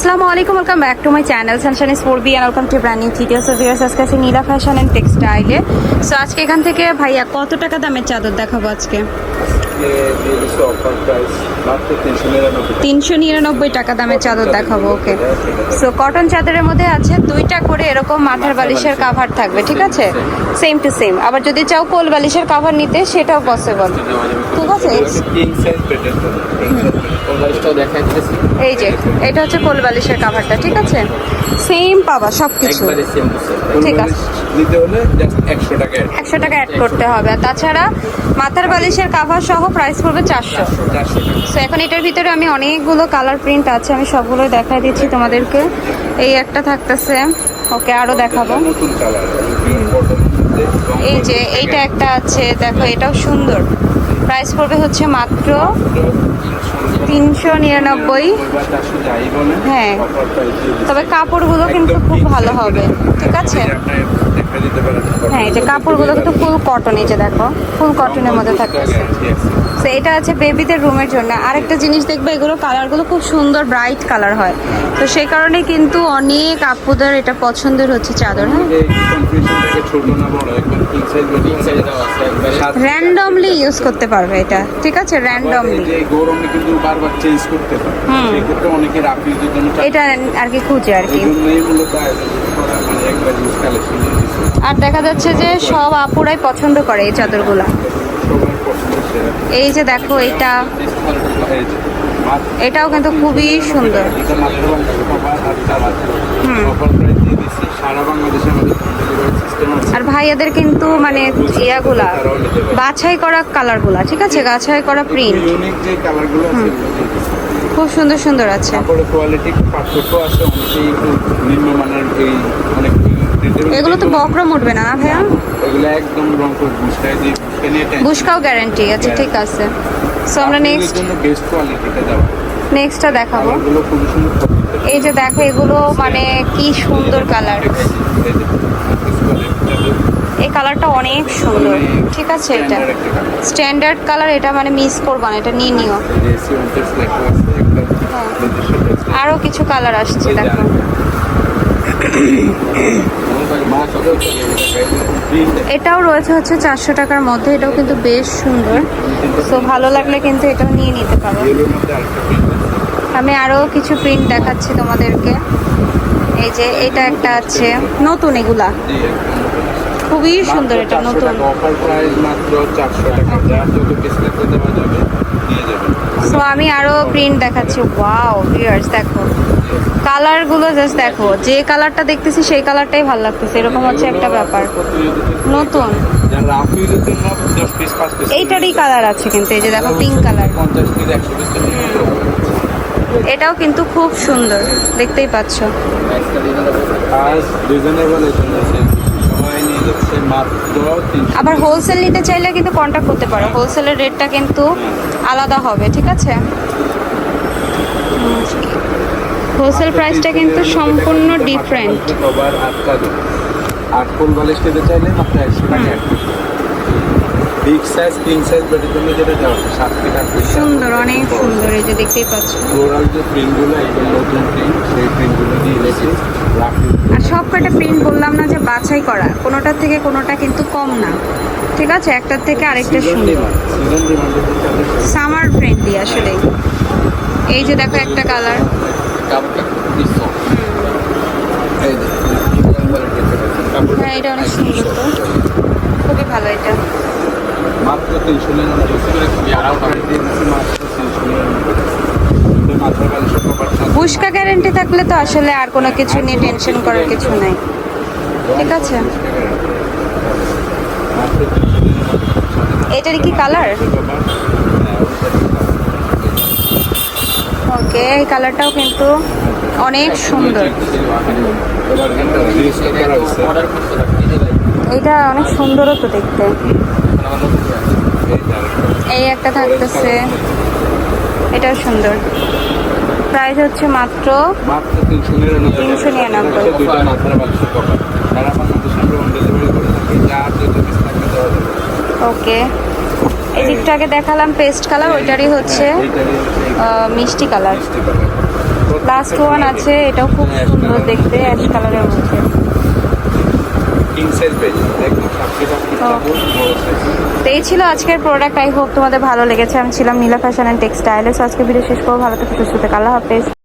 আসসালামু আলাইকুম welcome back to my channel সানশান is four B and welcome to brand new video so viewers আজকে আছে Nila fashion and টেক্সটাইলে so আজকে এখান থেকে ভাইয়া কত টাকা দামের চাদর দেখাবো আজকে? অফার প্রাইস মাত্র তিনশো নিরানব্বই তিনশো নিরানব্বই টাকা দামের চাদর দেখাবো ওকে সো কটন চাদরের মধ্যে আছে দুইটা করে এরকম মাথার বালিশের কাভার থাকবে ঠিক আছে? সেম টু সেম আবার যদি চাও কোল বালিশের কাভার নিতে সেটাও পসিবল ঠিক আছে? এই যে এটা হচ্ছে কোল বালিশের কাভারটা ঠিক আছে? সেম পাবা সব কিছু ঠিক আছে। নিতে হলে জাস্ট একশো টাকা টাকা অ্যাড করতে হবে। আর তাছাড়া মাথার বালিশের কাভার সহ প্রাইস পড়বে চারশো। সো এখন এটার ভিতরে আমি অনেকগুলো কালার প্রিন্ট আছে আমি সবগুলো দেখাই দিচ্ছি তোমাদেরকে। এই একটা থাকতেছে ওকে আরও দেখাবো। এই যে এইটা একটা আছে দেখো এটাও সুন্দর। প্রাইস পড়বে হচ্ছে মাত্র তিনশো নিরানব্বই। হ্যাঁ। তবে কাপড়গুলো কিন্তু খুব ভালো হবে। ঠিক আছে? দেখা দিতে পারেন হ্যাঁ এই যে কাপড়গুলো কিন্তু ফুল কটন এই যে দেখো ফুল কটনের মধ্যে থাকতেছে তো এটা আছে বেবিদের রুমের জন্য। আরেকটা জিনিস দেখবে এগুলো কালারগুলো খুব সুন্দর ব্রাইট কালার হয়। তো সেই কারণে কিন্তু অনেক আপুদের এটা পছন্দের হচ্ছে চাদর হ্যাঁ? র্যান্ডমলি ইউজ করতে পারবে এটা ঠিক আছে? র্যান্ডমলি গরমে কিন্তু বারবার চেঞ্জ করতে পারে হুম। সেক্ষেত্রে অনেকে রাফিজের এটা আর কি খুঁজে আর কি। মূলত আর দেখা যাচ্ছে যে সব আপুরাই পছন্দ করে এই চাদরগুলা। এই যে দেখো, এটা এটাও কিন্তু খুবই সুন্দর। আর ভাইয়াদের কিন্তু মানে ইয়াগুলা, বাছাই করা কালারগুলা ঠিক আছে? বাছাই করা প্রিন্ট। খুব সুন্দর সুন্দর আছে। কাপড়ের কোয়ালিটি পার্থক্য আছে? অনেকেই একটু নিম্নমানের এই অনেক এগুলো তো বকরম উঠবে না না ভাইয়া? এগুলো একদম রং করে বুঝতে দিয়ে বুসকাও গ্যারান্টি আছে ঠিক আছে। সো আমরা নেক্সট বেস্ট কোয়ালিটিটা নেক্সটটা দেখাবো। এই যে দেখো এগুলো মানে কি সুন্দর কালার এই কালারটা অনেক সুন্দর। ঠিক আছে এটা। স্ট্যান্ডার্ড কালার এটা মানে মিস করবা না এটা নিয়ে নিও এই যে AC Wanted লেখা আছে, একদম হ্যাঁ। নিজস্ব text। আরও কিছু কালার আসছে, দেখো। এটাও রয়েছে হচ্ছে চারশো টাকার মধ্যে, এটাও কিন্তু বেশ সুন্দর। সো ভালো লাগলে কিন্তু এটাও নিয়ে নিতে পারো। আমি আরও কিছু প্রিন্ট দেখাচ্ছি তোমাদেরকে। এই যে, এটা একটা আছে, নতুন এগুলা। খুবই সুন্দর এটা, নতুন। সো আমি আরও প্রিন্ট দেখাচ্ছি। ওয়াও ভিউয়ার্স দেখো। কালারগুলো জাস্ট দেখো। যে কালারটা দেখতেছি সেই কালারটাই ভালো লাগতেছে। এরকম হচ্ছে একটা ব্যাপার। নতুন। এইটারই কালার আছে কিন্তু এই যে দেখো পিঙ্ক কালার। এটাও কিন্তু খুব সুন্দর। দেখতেই পাচ্ছ। যাচ্ছে মাত্র আবার হোলসেল নিতে চাইলে কিন্তু কন্ট্যাক্ট করতে পারো। হোলসেলের রেটটা কিন্তু আলাদা হবে ঠিক আছে? হোলসেল প্রাইসটা কিন্তু সম্পূর্ণ ডিফারেন্ট আটটা ফুল বালিশ চাইলে? মাত্র একশো টাকা বিগ সাইজ কিং সাইজ বেডের জন্য যেটা দেওয়া আছে সাত ফিট আট ফিট সুন্দর অনেক সুন্দর এই যে দেখতেই পাচ্ছ। ফ্লোরাল যে প্রিন্টগুলো এগুলো নতুন প্রিন্ট সেই প্রিন্টগুলো দিয়ে রেখে রাখি আর সব কটা প্রিন্ট বললাম না যে বাছাই করা কোনোটার থেকে কোনোটা কিন্তু কম না। ঠিক আছে? একটার থেকে আরেকটা সুন্দর। সামার ফ্রেন্ডলি আসলে। এই যে দেখো একটা কালার হ্যাঁ এটা অনেক সুন্দর তো। খুবই ভালো এটা। মাত্র তিনশো বুসকা গ্যারেন্টি থাকলে তো আসলে আর কোনো কিছু নিয়ে টেনশন করার কিছু নাই। ঠিক আছে। এটার কি কালার? ওকে এই কালারটাও কিন্তু অনেক সুন্দর। এটা অনেক সুন্দরও তো দেখতে। এই একটা থাকতেছে। এটাও সুন্দর। প্রাইস হচ্ছে মাত্র মাত্র তিনশো নিরানব্বই। 399 দুইটা মাথার বালিশের কভার সারা বাংলাদেশে আমরা হোম ডেলিভারি করে থাকি যার যত পিস থাকবে দেওয়া যাবে। ওকে। এই দিকটা আগে দেখালাম পেস্ট কালার ওইটারই হচ্ছে এইটারই হচ্ছে আহ, মিষ্টি কালার। লাস্ট ওয়ান আছে এটাও খুব সুন্দর দেখতে অ্যাশ কালারের মধ্যে। তো এই ছিল আজকের প্রোডাক্ট আই হোপ তোমাদের ভালো লেগেছে। আমি ছিলাম নীলা ফ্যাশন অ্যান্ড টেক্সটাইলে সো আজকে ভিডিও শেষ করব। ভালো থেকে সুস্থ থেকে আল্লাহ হাফেজ।